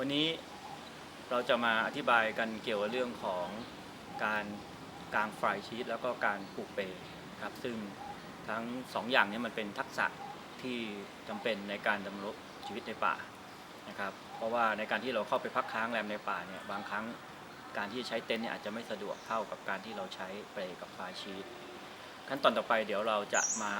วันนี้เราจะมาอธิบายกันเกี่ยวกับเรื่องของการกางไฟชีตแล้วก็การปลูกเปครับซึ่งทั้งสองอย่างนี้มันเป็นทักษะที่จำเป็นในการดำรงชีวิตในป่านะครับ เพราะว่าในการที่เราเข้าไปพักค้างแรมในป่าเนี่ยบางครั้งการที่ใช้เต็นท์เนี่ยอาจจะไม่สะดวกเท่ากับการที่เราใช้เปรกับไฟชีตขั้นตอนต่อไปเดี๋ยวเราจะมา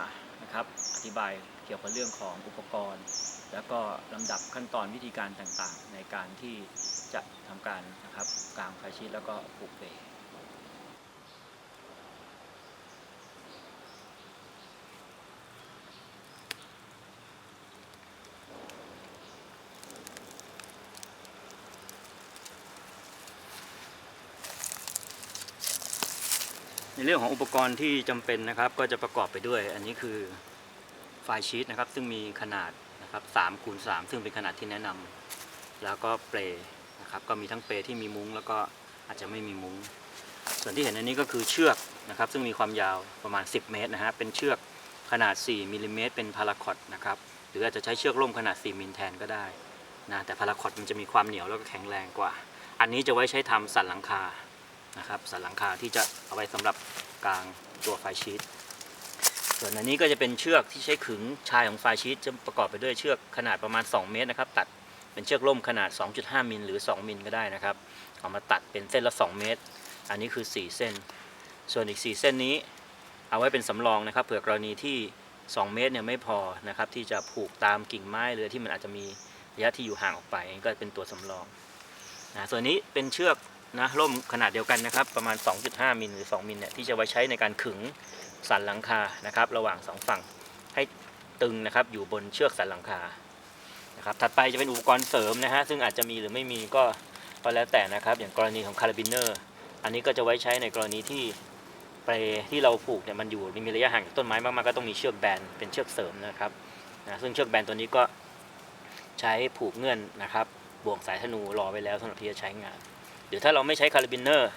นะครับอธิบาย เกี่ยวกับเรื่องของอุปกรณ์ แล้วก็ลำดับขั้นตอนวิธีการต่างๆ ในการที่จะทำการนะครับกางไฟชีตแล้วก็ปลูกเปรในเรื่องของอุปกรณ์ที่จำเป็นนะครับก็จะประกอบไปด้วย อันนี้คือ ไฟชีตนะครับ ซึ่งมีขนาดนะครับ3คูณ3ซึ่งเป็นขนาดที่แนะนำแล้วก็เปรย์นะครับก็มีทั้งเปรที่มีมุ้งแล้วก็อาจจะไม่มีมุ้ง ส่วนที่เห็นอันนี้ก็คือเชือกนะครับ ซึ่งมีความยาวประมาณ 10 เมตรนะฮะเป็นเชือกขนาด 4มิลลิเมตรเป็นพาราคอตนะครับหรืออาจจะใช้เชือกร่มขนาด 4มิลแทนก็ได้นะแต่พาราคอตมันจะมีความเหนียวแล้วก็แข็งแรงกว่า อันนี้จะไว้ใช้ทำสันหลังคานะครับสันหลังคาที่จะเอาไว้สำหรับกลางตัวไฟชีต ส่วนอันนี้ก็จะเป็นเชือกที่ใช้ขึงชายของไฟชีตจะประกอบไปด้วยเชือกขนาดประมาณ 2 เมตรนะครับ ตัดเป็นเชือกร่มขนาด 2.5 มิลหรือ 2 มิลก็ได้นะครับเอามาตัดเป็นเส้นละ 2 เมตร อันนี้คือ 4 เส้น ส่วนอีก 4 เส้นนี้ เอาไว้เป็นสำรองนะครับ เผื่อกรณีที่ 2 เมตรเนี่ยไม่พอนะครับที่จะผูกตามกิ่งไม้หรือที่มันอาจจะมีระยะที่อยู่ห่างออกไปก็เป็นตัวสำรองนะส่วนนี้เป็นเชือกนะร่มขนาดเดียวกันนะครับ ประมาณ 2.5 มิลหรือ 2 มิลเนี่ยที่จะไว้ใช้ในการขึง สันหลังคานะครับ ระหว่างสองฝั่งให้ตึงนะครับ อยู่บนเชือกสันหลังคานะครับถัดไปจะเป็นอุปกรณ์เสริมนะฮะซึ่งอาจจะมีหรือไม่มีก็ก็แล้วแต่นะครับ อย่างกรณีของคาราบินเนอร์ อันนี้ก็จะไว้ใช้ในกรณีที่เปรที่เราผูกเนี่ยมันอยู่มีระยะห่างจากต้นไม้มากๆก็ต้องมีเชือกแบนเป็นเชือกเสริมนะครับนะซึ่งเชือกแบนตัวนี้ก็ใช้ผูกเงื่อนนะครับบ่วงสายธนูรอไว้แล้วสำหรับที่จะใช้งานหรือถ้าเราไม่ใช้คาราบินเนอร์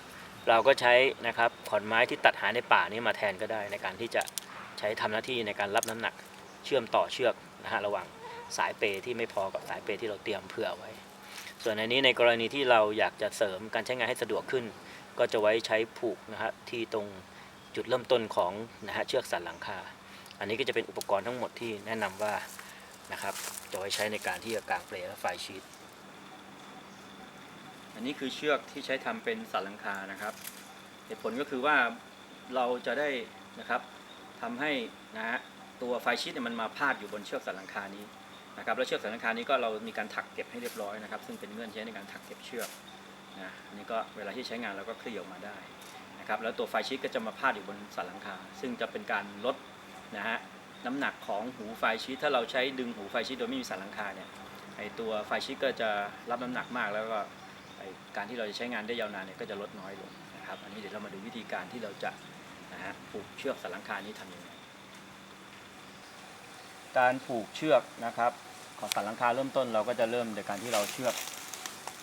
เราก็ใช้นะครับขอนไม้ที่ตัดหาในป่านี้มาแทนก็ได้ในการที่จะใช้ทำหน้าที่ในการรับน้ำหนักเชื่อมต่อเชือกนะฮะระหว่างสายเปที่ไม่พอกับสายเปที่เราเตรียมเผื่อไว้ ส่วนในนี้ในกรณีที่เราอยากจะเสริมการใช้งานให้สะดวกขึ้น ก็จะไว้ใช้ผูกนะฮะที่ตรงจุดเริ่มต้นของนะฮะเชือกสันหลังคา อันนี้ก็จะเป็นอุปกรณ์ทั้งหมดที่แนะนำว่านะครับจะไว้ใช้ในการที่จะกางเปลและไฟชีต อันนี้คือเชือกที่ใช้ทำเป็นสันหลังคานะครับ เหตุผลก็คือว่าเราจะได้นะครับทำให้นะฮะตัวไฟชีตเนี่ยมันมาพาดอยู่บนเชือกสันหลังคานี้นะครับแล้วเชือกสันหลังคานี้ก็เรามีการถักเก็บให้เรียบร้อยนะครับ ซึ่งเป็นเงื่อนใช้ในการถักเก็บเชือกนะอันนี้ก็เวลาที่ใช้งานเราก็คลี่ออกมาได้นะครับ แล้วตัวไฟชีตก็จะมาพาดอยู่บนสันหลังคา ซึ่งจะเป็นการลดนะฮะน้ำหนักของหูไฟชีตถ้าเราใช้ดึงหูไฟชีตโดยไม่มีสันหลังคาเนี่ยไอตัวไฟชีตก็จะรับน้ำหนักมากแล้วก็ การที่เราจะใช้งานได้ยาวนานเนี่ยก็จะลดน้อยลงนะครับ อันนี้เดี๋ยวเรามาดูวิธีการที่เราจะนะฮะผูกเชือกสลังคานี้ทำยังไงการผูกเชือกนะครับของสันหลังคาเริ่มต้นเราก็จะเริ่มจากการที่เราเชือก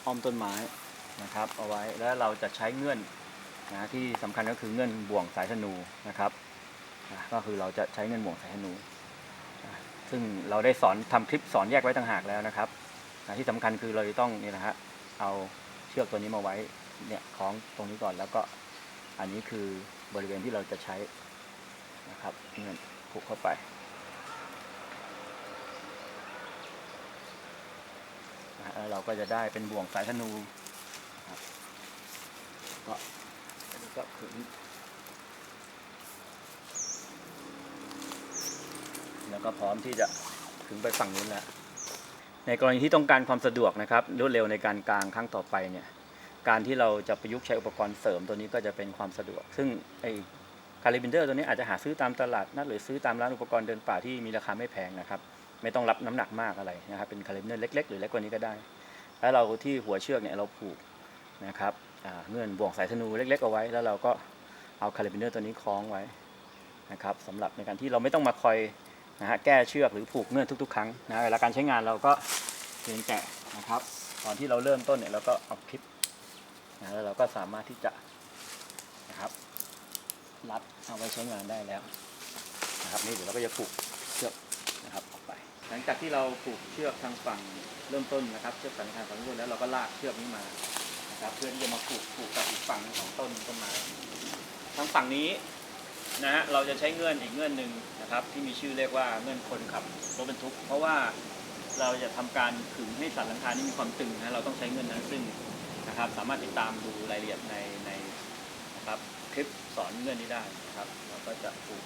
อ้อมต้นไม้นะครับเอาไว้แล้วเราจะใช้เงื่อนนะที่สำคัญก็คือเงื่อนบ่วงสายธนูนะครับนะก็คือเราจะใช้เงื่อนบ่วงสายธนูนะซึ่งเราได้สอนทำคลิปสอนแยกไว้ต่างหากแล้วนะครับนะที่สำคัญคือเราจะต้องนี่นะฮะเอา เชือกตัวนี้มาไว้เนี่ยคล้องตรงนี้ก่อนแล้วก็อันนี้คือบริเวณที่เราจะใช้นะครับเงินผูกเข้าไปเราก็จะได้เป็นบ่วงสายธนูก็ก็ขึงแล้วก็พร้อมที่จะขึงไปฝั่งนู้นแล้ว ในกรณีที่ต้องการความสะดวกนะครับรวดเร็วในการกลางครั้งต่อไปเนี่ยการที่เราจะประยุกต์ใช้อุปกรณ์เสริมตัวนี้ก็จะเป็นความสะดวก ซึ่งไอ้คาลิบินเดอร์ตัวนี้อาจจะหาซื้อตามตลาดนัดหรือซื้อตามร้านอุปกรณ์เดินป่าที่มีราคาไม่แพงนะครับ ไม่ต้องรับน้ำหนักมากอะไรนะครับ เป็นคาลิบินเดอร์เล็ก ๆ หรือเล็กกว่านี้ก็ได้ แล้วเราที่หัวเชือกเนี่ยเราผูกนะครับเงื่อนบ่วงสายธนูเล็กๆเอาไว้ แล้วเราก็เอาคาลิบินเดอร์ตัวนี้คล้องไว้นะครับสำหรับในการที่เราไม่ต้องมาคอย นะฮะแก้เชือกหรือผูกเงื่อนทุก ๆ ครั้งนะเวลาการใช้งานเราก็เพียงแต่นะครับ ตอนที่เราเริ่มต้นเนี่ยเราก็เอาคลิปนะแล้วเราก็สามารถที่จะนะครับรัดเอาไว้ใช้งานได้แล้วนะครับนี่เดี๋ยวเราก็จะผูกเชือกนะครับออกไป หลังจากที่เราผูกเชือกทางฝั่งเริ่มต้นนะครับเชือกสันนิษฐานฝั่งต้นแล้วเราก็ลากเชือกนี้มานะครับเพื่อที่จะมาผูกผูกกับอีกฝั่งหนึ่งของต้นต้นไม้ทางฝั่งนี้นะฮะเราจะใช้เงื่อนอีกเงื่อนหนึ่ง นะครับ ที่มีชื่อเรียกว่าเงื่อนคนขับรถบรรทุก เพราะว่าเราจะทำการขึงให้สันหลังคานี้มีความตึงนะเราต้องใช้เงื่อนนั้นซึ่งนะครับ สามารถติดตามดูรายละเอียดในในนะครับคลิปสอนเงื่อนนี้ได้นะครับเราก็จะผูก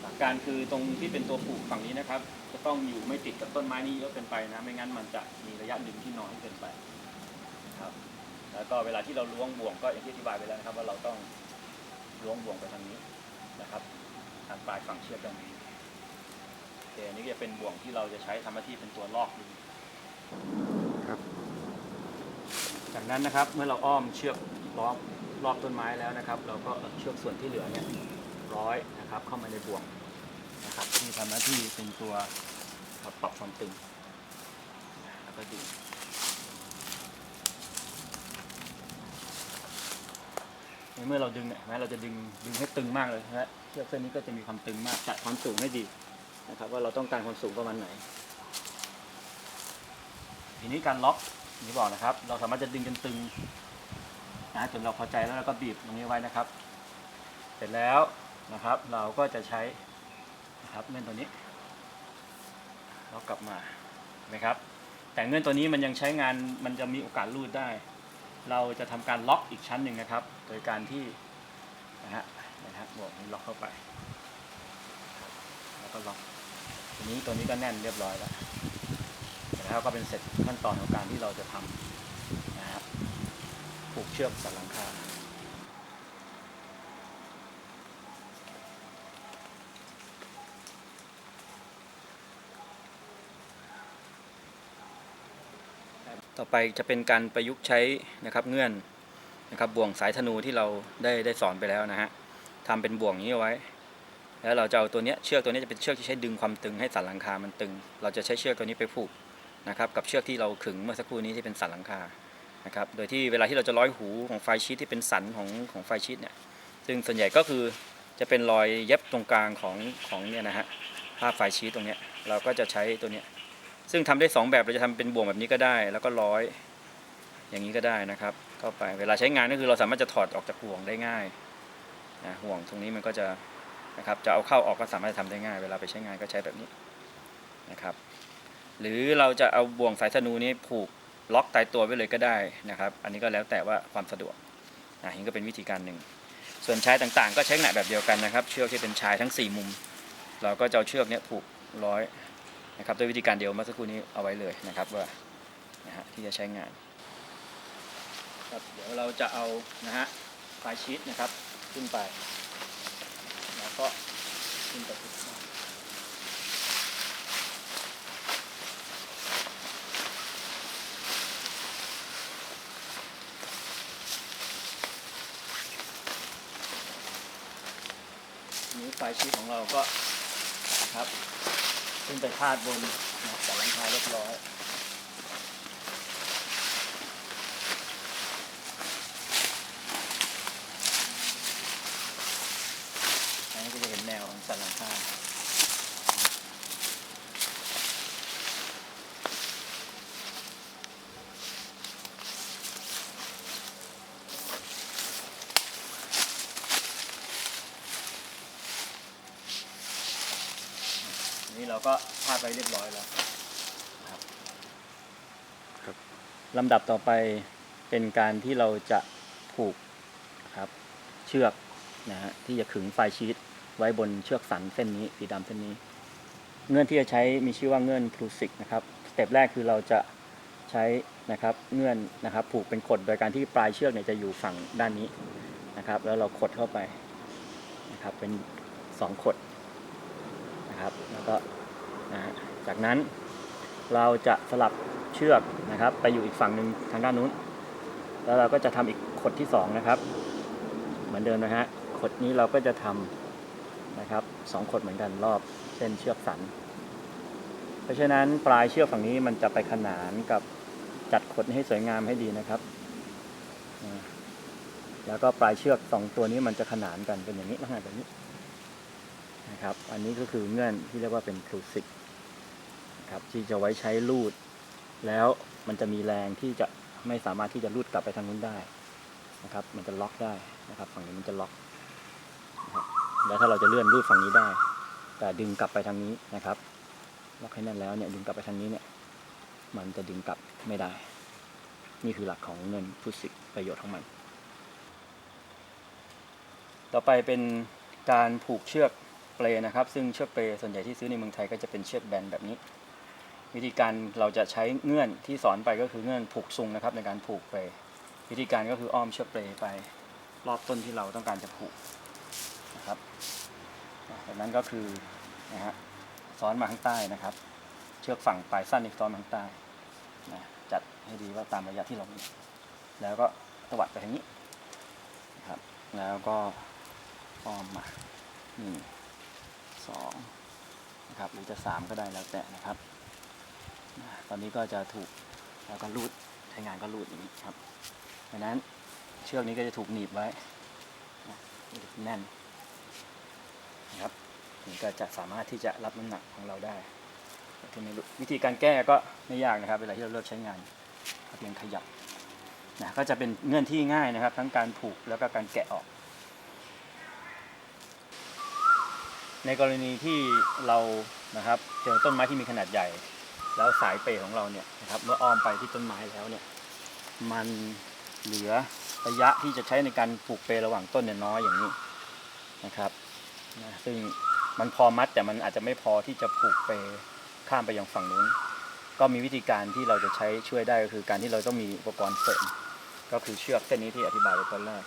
หลักการคือตรงที่เป็นตัวปลูกฝั่งนี้นะครับ จะต้องอยู่ไม่ติดกับต้นไม้นี้เยอะเกินไปนะไม่งั้นมันจะมีระยะดึงที่น้อยเกินไปนะครับ แล้วก็เวลาที่เราล้วงบ่วงก็อย่างที่อธิบายไปแล้วนะครับ ว่าเราต้องล้วงบ่วงไปทางนี้ นะครับทางปลายฝั่งเชือกตรงนี้โอเคอันนี้ก็จะเป็นบ่วงที่เราจะใช้ทำหน้าที่เป็นตัวลอกดึงครับ จากนั้นนะครับเมื่อเราอ้อมเชือกล้อมรอบต้นไม้แล้วนะครับ เราก็เอาเชือกส่วนที่เหลือเนี่ยร้อยนะครับ เข้ามาในบ่วงนะครับที่ทำหน้าที่เป็นตัวปรับความตึงแล้วก็ดึง ในเมื่อเราดึงเนี่ยแม้เราจะดึงดึงให้ตึงมากเลยนะเชือกเส้นนี้ก็จะมีความตึงมากจัดความสูงให้ดีนะครับ ว่าเราต้องการความสูงประมาณไหน ทีนี้การล็อกอย่างที่บอกนะครับ เราสามารถจะดึงจนตึงนะจนเราพอใจแล้วเราก็บีบตรงนี้ไว้นะครับ เสร็จแล้วนะครับ เราก็จะใช้นะครับเงื่อนตัวนี้ล็อกกลับมาเห็นไหมครับ แต่เงื่อนตัวนี้มันยังใช้งานมันจะมีโอกาสรูดได้ เราจะทำการล็อกอีกชั้นหนึ่งนะครับ โดยการที่นะฮะนะฮะบอกนี้ล็อกเข้าไป แล้วก็ล็อกทีนี้ตัวนี้ก็แน่นเรียบร้อยแล้วแล้วก็เป็นเสร็จขั้นตอนของการที่เราจะทำนะครับผูกเชือกสันหลังคาต่อไปจะเป็นการประยุกต์ใช้นะครับเงื่อน นะครับบ่วงสายธนูที่เราได้ได้สอนไปแล้วนะฮะทำเป็นบ่วงนี้เอาไว้ แล้วเราจะเอาตัวเนี้ยเชือกตัวนี้จะเป็นเชือกที่ใช้ดึงความตึงให้สันหลังคา มันตึง เราจะใช้เชือกตัวนี้ไปผูกนะครับกับเชือกที่เราขึงเมื่อสักครู่นี้ที่เป็นสันหลังคานะครับโดยที่เวลาที่เราจะร้อยหูของไฟชีตที่เป็นสันของของไฟชีตเนี่ยซึ่งส่วนใหญ่ก็คือจะเป็นรอยเย็บตรงกลางของของเนี่ยนะฮะผ้าไฟชีตตรงเนี้ยเราก็จะใช้ตัวเนี้ยซึ่งทำได้สองแบบเราจะทำเป็นบ่วงแบบนี้ก็ได้ แล้วก็ร้อย อย่างนี้ก็ได้นะครับเข้าไปเวลาใช้งานก็คือเราสามารถจะถอดออกจากห่วงได้ง่ายนะห่วงตรงนี้มันก็จะนะครับจะเอาเข้าออกก็สามารถทำได้ง่าย เวลาไปใช้งานก็ใช้แบบนี้นะครับ หรือเราจะเอาบ่วงสายธนูนี้ผูกล็อกตายตัวไว้เลยก็ได้นะครับ อันนี้ก็แล้วแต่ว่าความสะดวกนะนี่ก็เป็นวิธีการหนึ่ง ส่วนชายต่างๆ ก็ใช้ลักแบบเดียวกันนะครับ เชือกที่เป็นชายทั้ง 4 มุม เราก็จะเอาเชือกนี้ผูกร้อยนะครับด้วยวิธีการเดียวเมื่อสักครู่นี้เอาไว้เลยนะครับว่านะฮะที่จะใช้งาน ครับเดี๋ยวเราจะเอานะฮะปลายชีตนะครับขึ้นไป แล้วก็ขึ้นไปที่นี้ไฟชีตของเราก็นะครับ ขึ้นไปพาดบนแต่ลังคาเรียบร้อยอันนี้ก็จะเห็นแนวของสันหลังคาอันนี้เราก็ พาดไปเรียบร้อยแล้วนะครับครับลำดับต่อไปเป็นการที่เราจะผูกนะครับเชือกนะฮะที่จะขึงไฟชีตไว้บนเชือกสันเส้นนี้สีดำเส้นนี้ เงื่อนที่จะใช้มีชื่อว่าเงื่อนพลูสิกนะครับสเต็ปแรกคือเราจะใช้นะครับเงื่อนนะครับผูกเป็นขดโดยการที่ปลายเชือกเนี่ยจะอยู่ฝั่งด้านนี้นะครับ แล้วเราขดเข้าไปนะครับเป็นสองขดนะครับแล้วก็ นะฮะจากนั้นเราจะสลับเชือกนะครับ ไปอยู่อีกฝั่งหนึ่งทางด้านนู้น แล้วเราก็จะทำอีกขดที่สองนะครับ เหมือนเดิมนะฮะขดนี้เราก็จะทำนะครับสองขดเหมือนกันรอบเส้นเชือกสัน เพราะฉะนั้นปลายเชือกฝั่งนี้มันจะไปขนานกับจัดขดให้สวยงามให้ดีนะครับ แล้วก็ปลายเชือกสองตัวนี้มันจะขนานกันเป็นอย่างนี้ลักษณะแบบนี้นะครับ อันนี้ก็คือเงื่อนที่เรียกว่าเป็นครูซิก นะครับ ที่จะไว้ใช้ลูด แล้วมันจะมีแรงที่จะไม่สามารถที่จะลูดกลับไปทางนู้นได้นะครับ มันจะล็อกได้นะครับ ฝั่งนี้มันจะล็อกนะครับแล้วถ้าเราจะเลื่อนลูดฝั่งนี้ได้ แต่ดึงกลับไปทางนี้นะครับล็อกให้แน่นแล้วเนี่ยดึงกลับไปทางนี้เนี่ย มันจะดึงกลับไม่ได้ นี่คือหลักของเงินฟุตสิกประโยชน์ของมัน ต่อไปเป็นการผูกเชือกเปลนะครับ ซึ่งเชือกเปลส่วนใหญ่ที่ซื้อในเมืองไทยก็จะเป็นเชือกแบนแบบนี้ วิธีการเราจะใช้เงื่อนที่สอนไปก็คือเงื่อนผูกซุงนะครับในการผูกเปลวิธีการก็คืออ้อมเชือกเปลไปรอบต้นที่เราต้องการจะผูกนะครับจากนั้นก็คือนะฮะซ้อนมาข้างใต้นะครับ เชือกฝั่งปลายสั้นอีกซ้อนมาข้างใต้นะจัดให้ดีว่าตามระยะที่เรามีแล้วก็ตวัดไปทางนี้นะครับ แล้วก็อ้อมมาหนึ่งสองนะครับหรือจะสามก็ได้แล้วแต่นะครับ ตอนนี้ก็จะถูกแล้วก็รูดใช้งานก็รูดอย่างนี้ครับดังนั้นเชือกนี้ก็จะถูกหนีบไว้แน่นนะครับนี่ก็จะสามารถที่จะรับน้ำหนักของเราได้ที่ไม่หลุดวิธีการแก้ก็ไม่ยากนะครับ เวลาที่เราเลิกใช้งานเพียงขยับนะก็จะเป็นเงื่อนที่ง่ายนะครับ ทั้งการผูกแล้วก็การแกะออก ในกรณีที่เรานะครับเจอต้นไม้ที่มีขนาดใหญ่ แล้วสายเปย์ของเราเนี่ยนะครับเมื่ออ้อมไปที่ต้นไม้แล้วเนี่ยมันเหลือระยะที่จะใช้ในการปลูกเปย์ระหว่างต้นเนี่ยน้อยอย่างนี้นะครับนะซึ่งมันพอมัดแต่มันอาจจะไม่พอที่จะปลูกเปย์ข้ามไปยังฝั่งนู้น ก็มีวิธีการที่เราจะใช้ช่วยได้ก็คือการที่เราต้องมีอุปกรณ์เสริม ก็คือเชือกเส้นนี้ที่อธิบายไปตอนแรก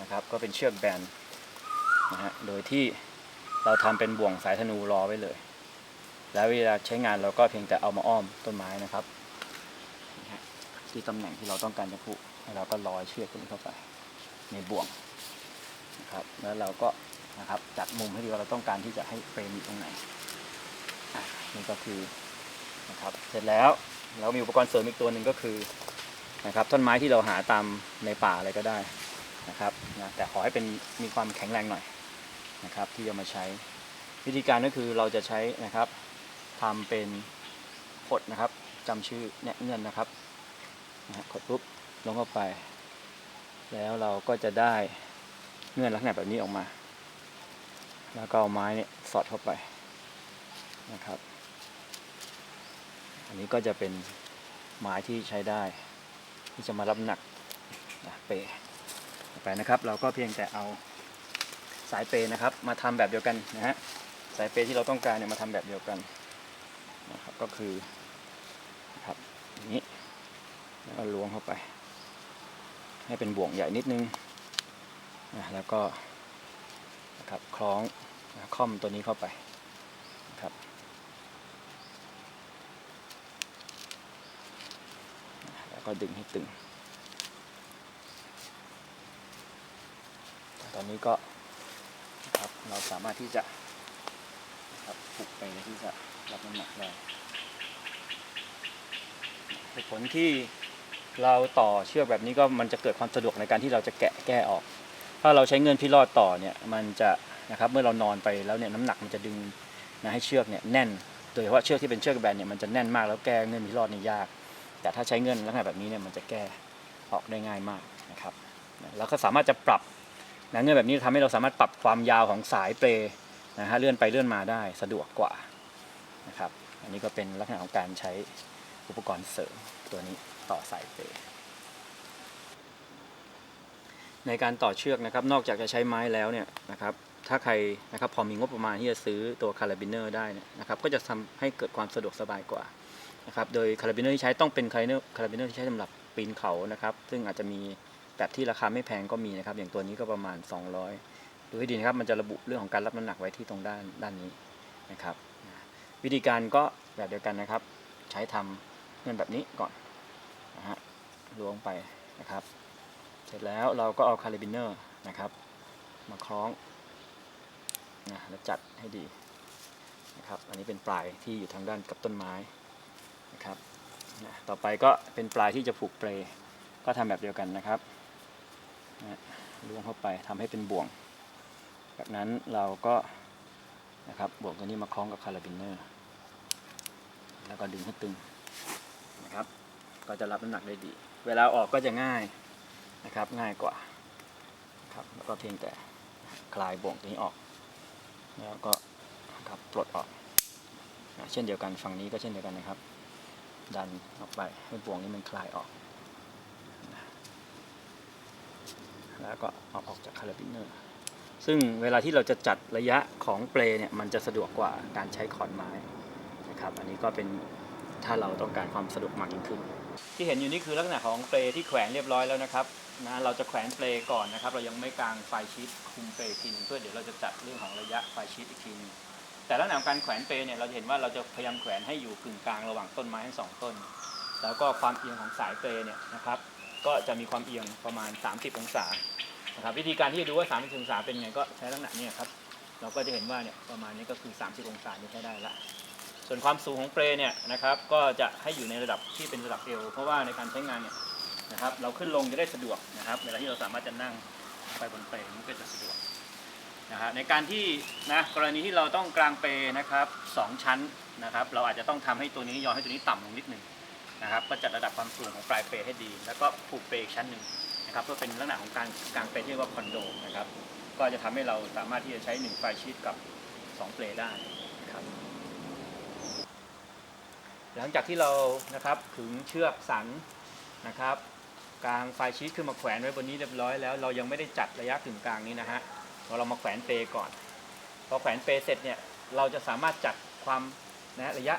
นะครับ ก็เป็นเชือกแบนนะฮะโดยที่เราทำเป็นบ่วงสายธนูรอไว้เลย แล้วเวลาใช้งานเราก็เพียงแต่เอามาอ้อมต้นไม้นะครับ ที่ตำแหน่งที่เราต้องการจะผูกแล้วเราก็ร้อยเชือกตัวนี้เข้าไป ในบ่วงนะครับ แล้วเราก็นะครับจัดมุมให้ดีว่าเราต้องการที่จะให้เฟรมอยู่ตรงไหนนี่ก็คือนะครับ เสร็จแล้วเรามีอุปกรณ์เสริมอีกตัวหนึ่งก็คือนะครับต้นไม้ที่เราหาตามในป่าอะไรก็ได้นะครับนะแต่ขอให้เป็นมีความแข็งแรงหน่อยนะครับ ที่จะมาใช้วิธีการก็คือเราจะใช้นะครับ ทำเป็นขดนะครับจำชื่อเนี่ยเงื่อนนะครับนะกดปุ๊บลงเข้าไป แล้วเราก็จะได้เงื่อนลักษณะแบบนี้ออกมา แล้วก็เอาไม้เนี่ยสอดเข้าไปนะครับ อันนี้ก็จะเป็นไม้ที่ใช้ได้ ที่จะมารับหนักนะเปย์ไปนะครับ เราก็เพียงแต่เอาสายเปย์นะครับ มาทำแบบเดียวกันนะฮะสายเปย์ที่เราต้องการเนี่ยมาทำแบบเดียวกัน นะครับก็คือนะครับนี้แล้วก็ล้วงเข้าไป ให้เป็นบ่วงใหญ่นิดนึงนะแล้วก็นะครับคล้องค่อมตัวนี้เข้าไปนะครับแล้วก็ดึงให้ตึง ตอนนี้ก็ครับเราสามารถที่จะครับผูกไปที่จะ รับน้ำหนักได้เหตุผลที่เราต่อเชือกแบบนี้ก็มันจะเกิดความสะดวกในการที่เราจะแกะแก้ออก ถ้าเราใช้เงินพิรอดต่อเนี่ยมันจะนะครับเมื่อเรานอนไปแล้วเนี่ยน้ำหนักมันจะดึงนะให้เชือกเนี่ยแน่น โดยเฉพาะเชือกที่เป็นเชือกแบนเนี่ยมันจะแน่นมากแล้วแก้เงินพิรอดนี่ยาก แต่ถ้าใช้เงินลักษณะแบบนี้เนี่ยมันจะแก้ออกได้ง่ายมากนะครับแล้วก็สามารถจะปรับนะเงื่อนแบบนี้ทำให้เราสามารถปรับความยาวของสายเปรนะฮะเลื่อนไปเลื่อนมาได้สะดวกกว่า นะครับ อันนี้ก็เป็นลักษณะของการใช้อุปกรณ์เสริมตัวนี้ต่อสายเปในการต่อเชือกนะครับ นอกจากจะใช้ไม้แล้วเนี่ยนะครับ ถ้าใครนะครับพอมีงบประมาณที่จะซื้อตัวคาราบิเนอร์ได้นะครับ ก็จะทำให้เกิดความสะดวกสบายกว่านะครับ โดยคาราบิเนอร์ที่ใช้ต้องเป็นคาราบิเนอร์คาราบิเนอร์ที่ใช้สำหรับปีนเขานะครับ ซึ่งอาจจะมีแบบที่ราคาไม่แพงก็มีนะครับ อย่างตัวนี้ก็ประมาณ 200ดูให้ดีนะครับ มันจะระบุเรื่องของการรับน้ำหนักไว้ที่ตรงด้านด้านนี้นะครับ วิธีการก็แบบเดียวกันนะครับ ใช้ทำเงินแบบนี้ก่อนนะฮะล้วงไปนะครับ เสร็จแล้วเราก็เอาคาลิบิเนอร์นะครับ มาคล้องนะแล้วจัดให้ดีนะครับ อันนี้เป็นปลายที่อยู่ทางด้านกับต้นไม้นะครับนะต่อไปก็เป็นปลายที่จะผูกเปลก็ทำแบบเดียวกันนะครับนะล้วงเข้าไปทำให้เป็นบ่วง จากนั้นเราก็นะครับบ่วกตัวนี้มาคล้องกับคาราบินเนอร์ แล้วก็ดึงให้ตึงนะครับ ก็จะรับน้ำหนักได้ดี เวลาออกก็จะง่ายนะครับ ง่ายกว่าครับแล้วก็เพียงแต่คลายบ่วงตัวนี้ออก แล้วก็ครับปลดออกนะเช่นเดียวกันฝั่งนี้ก็เช่นเดียวกันนะครับ ดันออกไปให้บ่วงนี้มันคลายออกนะแล้วก็เอาออกจากคาราบินเนอร์ซึ่งเวลาที่เราจะจัดระยะของเปลเนี่ยมันจะสะดวกกว่าการใช้ขอนไม้ นะครับ อันนี้ก็เป็นถ้าเราต้องการความสะดวกมากยิ่งขึ้น ที่เห็นอยู่นี่คือลักษณะของเปลที่แขวนเรียบร้อยแล้วนะครับนะเราจะแขวนเปลก่อนนะครับ เรายังไม่กางไฟชีตคุมเปลทีหนึงเพื่อเดี๋ยวเราจะจัดเรื่องของระยะไฟชีตอีกทีหนึงแต่ลักษณะการแขวนเปลเนี่ยเราจะเห็นว่าเราจะพยายามแขวนให้อยู่กึ่งกลางระหว่างต้นไม้ทั้งสองต้น แล้วก็ความเอียงของสายเปลเนี่ยนะครับก็จะมีความเอียงประมาณ 30 องศานะครับวิธีการที่จะดูว่า 30 องศาเป็นไงก็ใช้ลักษณะนี้ครับ เราก็จะเห็นว่าเนี่ยประมาณนี้ก็คือ 30 องศานี่ใช้ได้ละ ส่วนความสูงของเปลเนี่ยนะครับก็จะให้อยู่ในระดับที่เป็นระดับเอวเพราะว่าในการใช้งานเนี่ยนะครับเราขึ้นลงจะได้สะดวกนะครับเวลาที่เราสามารถจะนั่งไปบนเปลมันก็จะสะดวกนะฮะในการที่นะกรณีที่เราต้องกลางเปลนะครับสองชั้นนะครับเราอาจจะต้องทำให้ตัวนี้ย้อนให้ตัวนี้ต่ำลงนิดหนึ่งนะครับก็จัดระดับความสูงของปลายเปลให้ดี แล้วก็ผูกเปลอีกชั้นหนึ่งนะครับเพื่อเป็นลักษณะของการกลางเปลที่เรียกว่าคอนโดนะครับก็จะทำให้เราสามารถที่จะใช้1ไฟชีตกับ 2 เปลได้นะครับ หลังจากที่เรานะครับขึงเชือกสันนะครับกางไฟชีตขึ้นมาแขวนไว้บนนี้เรียบร้อยแล้วเรายังไม่ได้จัดระยะกึ่งกลางนี้นะฮะเราเอามาแขวนเปก่อนพอแขวนเปเสร็จเนี่ยเราจะสามารถจัดความนะระยะ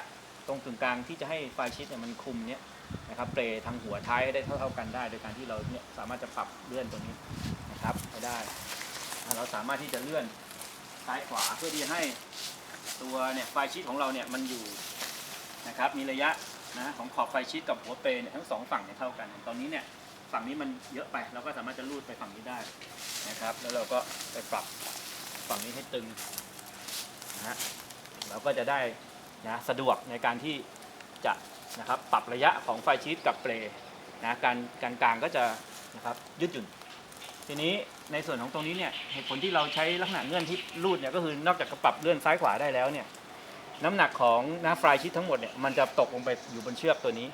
ตรงกึ่งกลางที่จะให้ไฟชีตเนี่ยมันคุมเนี่ยนะครับเปรทางหัวท้ายให้ได้เท่าๆกันได้ โดยการที่เราเนี่ยสามารถจะปรับเลื่อนตรงนี้นะครับให้ได้ เราสามารถที่จะเลื่อนซ้ายขวาเพื่อที่จะให้ตัวเนี่ยไฟชิดของเราเนี่ยมันอยู่ นะครับมีระยะนะของขอบไฟชิดกับหัวเปรเนี่ยทั้งสองฝั่งเนี่ยเท่ากัน ตอนนี้เนี่ยฝั่งนี้มันเยอะไปเราก็สามารถจะลูดไปฝั่งนี้ได้นะครับ แล้วเราก็ไปปรับฝั่งนี้ให้ตึงนะฮะเราก็จะได้นะสะดวกในการที่จะนะครับปรับระยะของไฟชีตกับเปลนะการการกลางก็จะนะครับยืดหยุ่น ทีนี้ในส่วนของตรงนี้เนี่ยเหตุผลที่เราใช้ลักษณะเงื่อนที่รูดเนี่ยก็คือนอกจากจะปรับเลื่อนซ้ายขวาได้แล้วเนี่ย น้ำหนักของนะไฟลายชีตทั้งหมดเนี่ยมันจะตกลงไปอยู่บนเชือกตัวนี้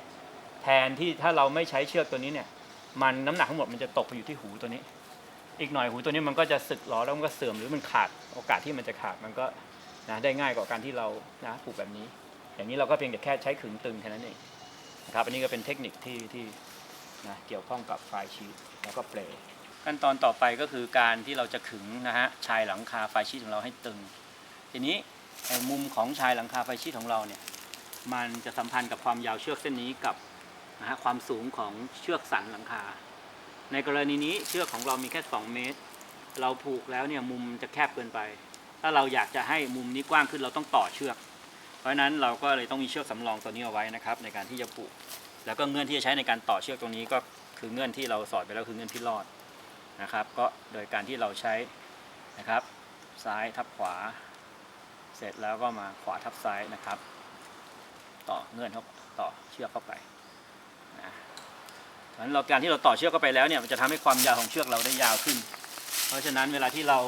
แทนที่ถ้าเราไม่ใช้เชือกตัวนี้เนี่ย มันน้ำหนักทั้งหมดมันจะตกไปอยู่ที่หูตัวนี้ อีกหน่อยหูตัวนี้มันก็จะสึกหรอแล้วมันก็เสื่อมหรือมันขาดโอกาสที่มันจะขาดมันก็นะได้ง่ายกว่าการที่เรานะผูกแบบนี้ อย่างนี้เราก็เพียงแต่แค่ใช้ขึงตึงแค่นั้นเองนะครับอันนี้ก็เป็นเทคนิคที่ที่นะเกี่ยวข้องกับไฟล์ชีตแล้วก็เปลขั้นตอนต่อไปก็คือการที่เราจะขึงนะฮะชายหลังคาไฟชีตของเราให้ตึง ทีนี้ มุมของชายหลังคาไฟชีตของเราเนี่ยมันจะสัมพันธ์กับความยาวเชือกเส้นนี้กับนะฮะความสูงของเชือกสันหลังคา ในกรณีนี้เชือกของเรามีแค่ 2 เมตร เราผูกแล้วเนี่ยมุมจะแคบเกินไป ถ้าเราอยากจะให้มุมนี้กว้างขึ้นเราต้องต่อเชือก เพราะฉะนั้นเราก็เลยต้องมีเชือกสำรองตัวนี้เอาไว้นะครับ ในการที่จะผูก แล้วก็เงื่อนที่จะใช้ในการต่อเชือกตรงนี้ก็คือเงื่อนที่เราสอนไปแล้วคือเงื่อนที่รอดนะครับ ก็โดยการที่เราใช้นะครับ ซ้ายทับขวา เสร็จแล้วก็มาขวาทับซ้ายนะครับ ต่อเงื่อนเข้าต่อเชือกเข้าไปนะเพราะฉะนั้นเราการที่เราต่อเชือกเข้าไปแล้วเนี่ยมันจะทำให้ความยาวของเชือกเราได้ยาวขึ้น เพราะฉะนั้นเวลาที่เรา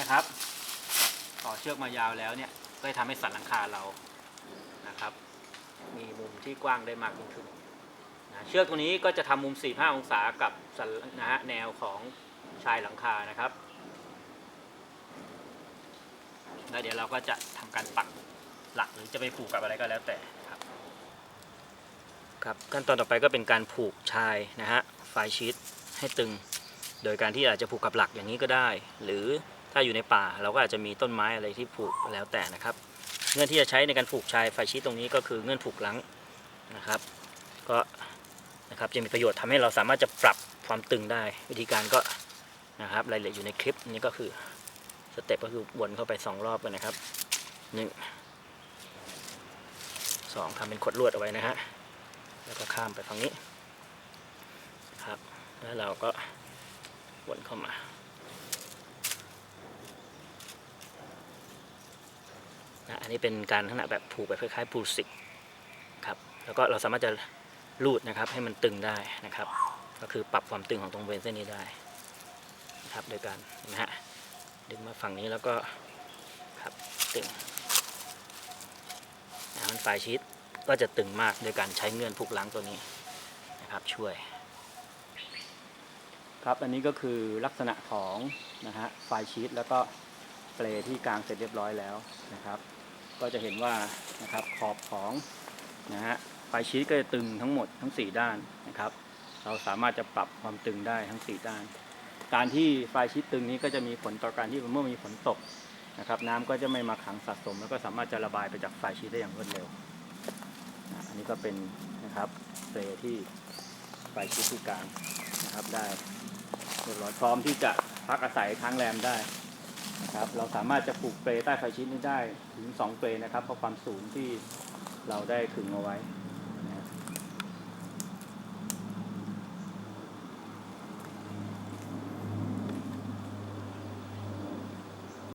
นะครับ ต่อเชือกมายาวแล้วเนี่ยก็จะทำให้สันหลังคาเรานะครับ มีมุมที่กว้างได้มากยิ่งขึ้นนะเชือกตรงนี้ก็จะทำมุม 45 องศากับนะฮะแนวของชายหลังคานะครับ แล้วเดี๋ยวเราก็จะทำการปักหลักหรือจะไปผูกกับอะไรก็แล้วแต่ครับครับขั้นตอนต่อไปก็เป็นการผูกชายนะฮะไฟชีตให้ตึง โดยการที่อาจจะผูกกับหลักอย่างนี้ก็ได้ หรือถ้าอยู่ในป่าเราก็อาจจะมีต้นไม้อะไรที่ผูกแล้วแต่นะครับ เงื่อนที่จะใช้ในการผูกชายไฟชีตตรงนี้ก็คือเงื่อนผูกหลังนะครับ ก็นะครับจะมีประโยชน์ทำให้เราสามารถจะปรับความตึงได้ วิธีการก็นะครับรายละเอียดอยู่ในคลิปนี้ก็คือ เต็ปก็คือวนเข้าไปสองรอบกันนะครับหนึ่งสองทำเป็นขดลวดเอาไว้นะฮะแล้วก็ข้ามไปฝั่งนี้ครับแล้วเราก็วนเข้ามานะอันนี้เป็นการลักษณะแบบผูกแบบคล้ายๆปูสิกครับแล้วก็เราสามารถจะลูดนะครับให้มันตึงได้นะครับ ก็คือปรับความตึงของตรงเวนเส้นนี้ได้นะครับโดยการนะฮะ ดึงมาฝั่งนี้แล้วก็ครับตึงล์ชีตก็จะตึงมากโดยการใช้เงื่อนพุกล้างตัวนี้นะครับช่วย ครับอันนี้ก็คือลักษณะของนะฮะไฟล์ชีตแล้วก็เปลที่กลางเสร็จเรียบร้อยแล้วนะครับ ก็จะเห็นว่านะครับขอบของนะฮะไฟล์ชีตก็จะตึงทั้งหมดทั้ง 4 ด้านนะครับ เราสามารถจะปรับความตึงได้ทั้ง 4 ด้าน การที่ไฟชีตตึงนี้ก็จะมีผลต่อการที่เมื่อมีฝนตกนะครับน้ำก็จะไม่มาขังสะสม แล้วก็สามารถจะระบายไปจากไฟชีตได้อย่างรวดเร็ว อันนี้ก็เป็นนะครับเปลที่ไฟชีตที่กลางนะครับได้เรียบร้อยพร้อมที่จะพักอาศัยค้างแรมได้นะครับ เราสามารถจะปลูกเปลใต้ไฟชีตนี้ได้ถึง 2 เปลนะครับเพราะความสูงที่เราได้ขึงเอาไว้